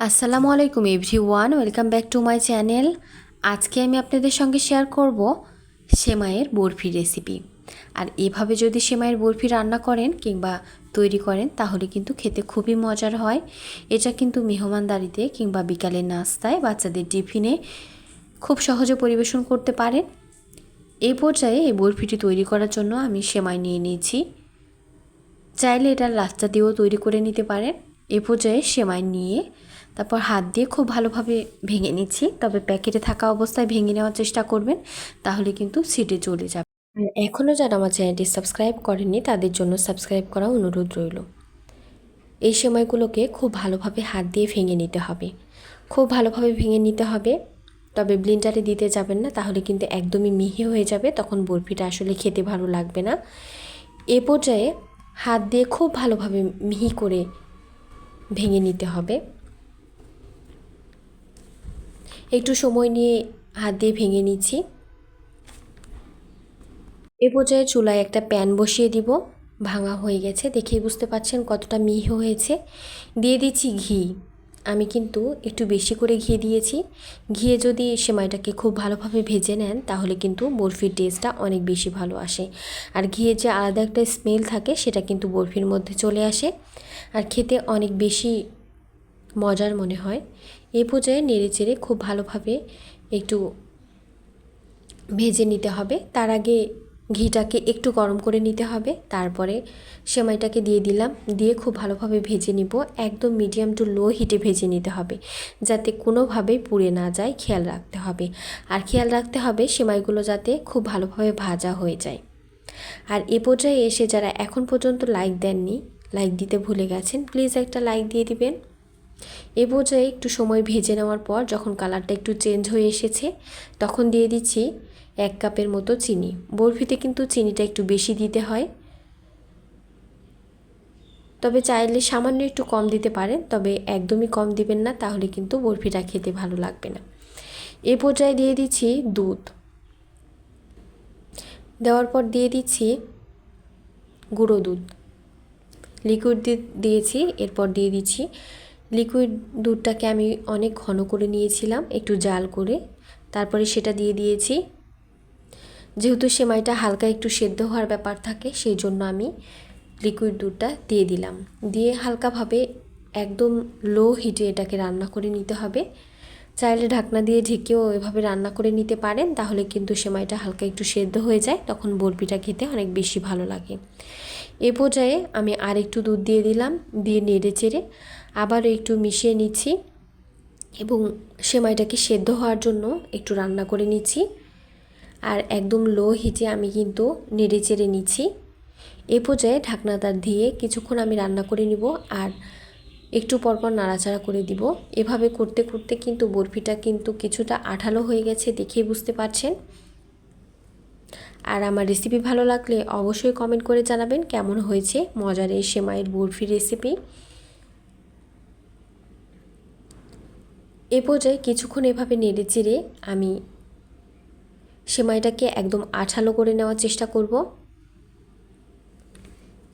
আসসালামু আলাইকুম everyone welcome back to my channel. আজকে আমি আপনাদের সঙ্গে শেয়ার করব সেমাইয়ের বরফি রেসিপি। আর এভাবে যদি সেমাইয়ের বরফি রান্না করেন কিংবা তৈরি করেন, তাহলে কিন্তু খেতে খুবই মজার হয়। এটা কিন্তু মেহমানদারিতে কিংবা বিকালের নাস্তায় বাচ্চাদের টিফিনে খুব সহজে পরিবেশন করতে পারেন। এই পর্যায়ে এই বরফিটি তৈরি করার জন্য আমি সেমাই নিয়ে নিয়েছি। চাইলে এটা রাস্তা দিয়েও তৈরি করে নিতে পারেন। এ পর্যায়ে সেমাই নিয়ে তারপর হাত দিয়ে খুব ভালোভাবে ভেঙে নিচ্ছি। তবে প্যাকেটে থাকা অবস্থায় ভেঙে নেওয়ার চেষ্টা করবেন, তাহলে কিন্তু সিটে চলে যাবে। এখনও যারা আমার চ্যানেলটি সাবস্ক্রাইব করেননি, তাদের জন্য সাবস্ক্রাইব করা অনুরোধ রইল। এই সময়গুলোকে খুব ভালোভাবে হাত দিয়ে ভেঙে নিতে হবে। খুব ভালোভাবে ভেঙে নিতে হবে, তবে ব্লিন্ডারে দিতে যাবেন না, তাহলে কিন্তু একদমই মিহি হয়ে যাবে, তখন বরফিটা আসলে খেতে ভালো লাগবে না। এ পর্যায়ে হাত দিয়ে খুব ভালোভাবে মিহি করে ভেঙে নিতে হবে। একটু সময় নিয়ে হাত দিয়ে ভেঙে নিচ্ছি। এ পর্যায়ে চুলায় একটা প্যান বসিয়ে দিব। ভাঙা হয়ে গেছে, দেখেই বুঝতে পারছেন কতটা মিহি হয়েছে। দিয়ে দিচ্ছি ঘি। আমি কিন্তু একটু বেশি করে ঘি দিয়েছি। ঘিয়ে যদি সেমাইটাকে খুব ভালোভাবে ভেজে নেন, তাহলে কিন্তু বরফির টেস্টটা অনেক বেশি ভালো আসে। আর ঘিয়ের যে আলাদা একটা স্মেল থাকে, সেটা কিন্তু বরফির মধ্যে চলে আসে। আর খেতে অনেক বেশি মজার মনে হয়। এই পর্যায়ে নেড়ে চেড়ে খুব ভালোভাবে একটু ভেজে নিতে হবে। তার আগে ঘিটাকে একটু গরম করে নিতে হবে। তারপরে সেমাইটাকে দিয়ে দিলাম। দিয়ে খুব ভালোভাবে ভেজে নিব। একদম মিডিয়াম টু লো হিটে ভেজে নিতে হবে। যাতে কোনোভাবেই পুড়ে না যায়, খেয়াল রাখতে হবে। আর খেয়াল রাখতে হবে সেমাইগুলো যাতে খুব ভালোভাবে ভাজা হয়ে যায়। আর এ পর্যায়ে এসে যারা এখন পর্যন্ত লাইক দেননি লাইক দিতে ভুলে গেছেন প্লিজ একটা লাইক দিয়ে দিবেন। এ পর্যায়ে একটু সময় ভেজে নেওয়ার পর যখন কালারটা একটু চেঞ্জ হয়ে এসেছে, তখন দিয়ে দিচ্ছি এক কাপের মতো চিনি। বরফিতে কিন্তু চিনিটা একটু বেশি দিতে হয়। তবে চাইলে সামান্য একটু কম দিতে পারেন, তবে একদমই কম দিবেন না, তাহলে কিন্তু বরফিটা খেতে ভালো লাগবে না। এ পর্যায়ে দিয়ে দিচ্ছি দুধ। দেওয়ার পর দিয়ে দিচ্ছি গুঁড়ো দুধ। লিকুইড দিয়েছি, এরপর দিয়ে দিচ্ছি লিকুইড দুধটাকে আমি অনেক ঘন করে নিয়েছিলাম, একটু জাল করে। তারপরে সেটা দিয়ে দিয়েছি। যেহেতু সেমাইটা হালকা একটু সেদ্ধ হওয়ার ব্যাপার থাকে, সেই জন্য আমি লিকুইড দুধটা দিয়ে দিলাম। দিয়ে হালকাভাবে একদম লো হিটে এটাকে রান্না করে নিতে হবে। চাইলে ঢাকনা দিয়ে ঢেকেও এভাবে রান্না করে নিতে পারেন, তাহলে কিন্তু সেমাইটা হালকা একটু সেদ্ধ হয়ে যায়, তখন বরফিটা খেতে অনেক বেশি ভালো লাগে। এ পর্যায়ে আমি আর একটু দুধ দিয়ে দিলাম, দিয়ে নেড়ে চেড়ে আবারও একটু মিশিয়ে নিচ্ছি এবং সেমাইটাকে সেদ্ধ হওয়ার জন্য একটু রান্না করে নিচ্ছি। আর একদম লো হিটে আমি কিন্তু নেড়ে চেড়ে নিচ্ছি। এ পর্যায়ে ঢাকনাটা দিয়ে কিছুক্ষণ আমি রান্না করে নিব আর একটু পরপর নাড়াচাড়া করে দিব। এভাবে করতে করতে কিন্তু বরফিটা কিন্তু কিছুটা আঠালো হয়ে গেছে দেখেই বুঝতে পারছেন। আর আমার রেসিপি ভালো লাগলে অবশ্যই কমেন্ট করে জানাবেন কেমন হয়েছে মজার এই সেমাইয়ের বরফি রেসিপি এ পর্যায়ে কিছুক্ষণ এভাবে নেড়ে চেড়ে আমি সেমাইটাকে একদম আঠালো করে নেওয়ার চেষ্টা করব।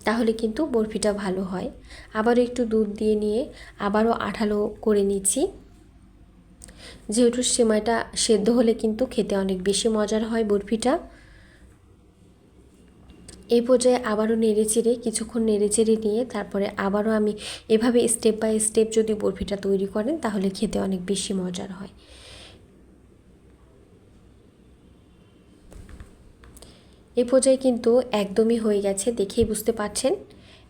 তাহলে কিন্তু বরফিটা ভালো হয়। আবারও একটু দুধ দিয়ে নিয়ে আবারও আঠালো করে নিচ্ছি। যেহেতু সেমাইটা সেদ্ধ হলে কিন্তু খেতে অনেক বেশি মজার হয় বরফিটা। এই পর্যায়ে আবারও নেড়ে চেড়ে কিছুক্ষণ নেড়ে চেড়ে নিয়ে তারপরে আবারও আমি এভাবে স্টেপ বাই স্টেপ যদি বরফিটা তৈরি করেন তাহলে খেতে অনেক বেশি মজার হয়। এ পর্যায়ে কিন্তু একদমই হয়ে গেছে দেখেই বুঝতে পারছেন।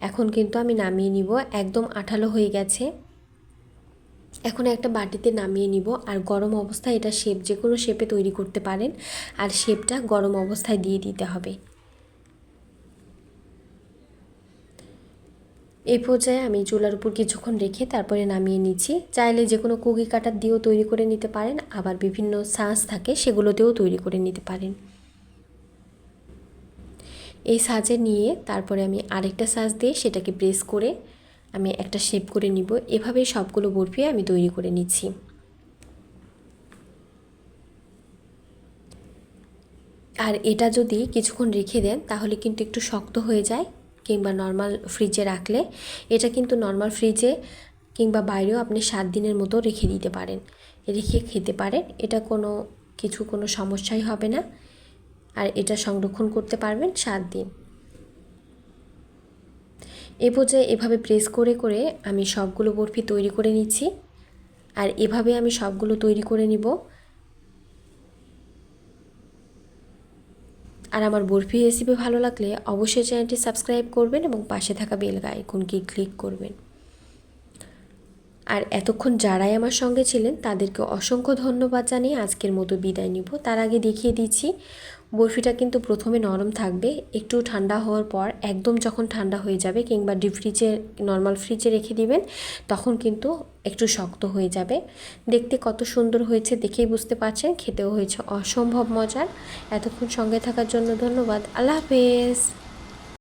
এখন কিন্তু আমি নামিয়ে নিব, একদম আঠালো হয়ে গেছে। এখন একটা বাটিতে নামিয়ে নিব আর গরম অবস্থায় এটা শেপ যে কোনো শেপে তৈরি করতে পারেন। আর শেপটা গরম অবস্থায় দিয়ে দিতে হবে। এই পর্যায়ে আমি চুলার উপর কিছুক্ষণ রেখে তারপরে নামিয়ে নিচ্ছি। চাইলে যে কোনো কুকি কাটার দিয়েও তৈরি করে নিতে পারেন, আবার বিভিন্ন সাঁজ থাকে সেগুলোতেও তৈরি করে নিতে পারেন। এই সাজে নিয়ে তারপরে আমি আরেকটা সাজ দিয়ে সেটাকে প্রেস করে আমি একটা শেপ করে নিব। এভাবে সবগুলো বরফি আমি তৈরি করে নিচ্ছি। আর এটা যদি কিছুক্ষণ রেখে দেন, তাহলে কিন্তু একটু শক্ত হয়ে যায়। কিংবা নর্মাল ফ্রিজে রাখলে, এটা কিন্তু নর্মাল ফ্রিজে কিংবা বাইরেও আপনি সাত দিনের মতো রেখে দিতে পারেন। রেখে খেতে পারেন, এটা কোনো, কিছু কোনো সমস্যাই হবে না। আর এটা সংরক্ষণ করতে পারবেন সাত দিন। এ পর্যায়ে এভাবে প্রেস করে করে আমি সবগুলো বরফি তৈরি করে নিচ্ছি। আর এভাবে আমি সবগুলো তৈরি করে নিব। আর আমার বরফি রেসিপি ভালো লাগলে অবশ্যই চ্যানেলটি সাবস্ক্রাইব করবেন এবং পাশে থাকা বেল আইকনকে ক্লিক করবেন। আর এতক্ষণ যারাই আমার সঙ্গে ছিলেন, তাদেরকে অসংখ্য ধন্যবাদ জানিয়ে আজকের মতো বিদায় নিব। তার আগে দেখিয়ে দিচ্ছি বরফিটা কিন্তু প্রথমে নরম থাকবে, একটু ঠান্ডা হওয়ার পর একদম যখন ঠান্ডা হয়ে যাবে কিংবা ডিপ ফ্রিজে নর্মাল ফ্রিজে রেখে দিবেন, তখন কিন্তু একটু শক্ত হয়ে যাবে। দেখতে কত সুন্দর হয়েছে দেখেই বুঝতে পারছেন, খেতেও হয়েছে অসম্ভব মজার। এতক্ষণ সঙ্গে থাকার জন্য ধন্যবাদ। আল্লাহ হাফেজ।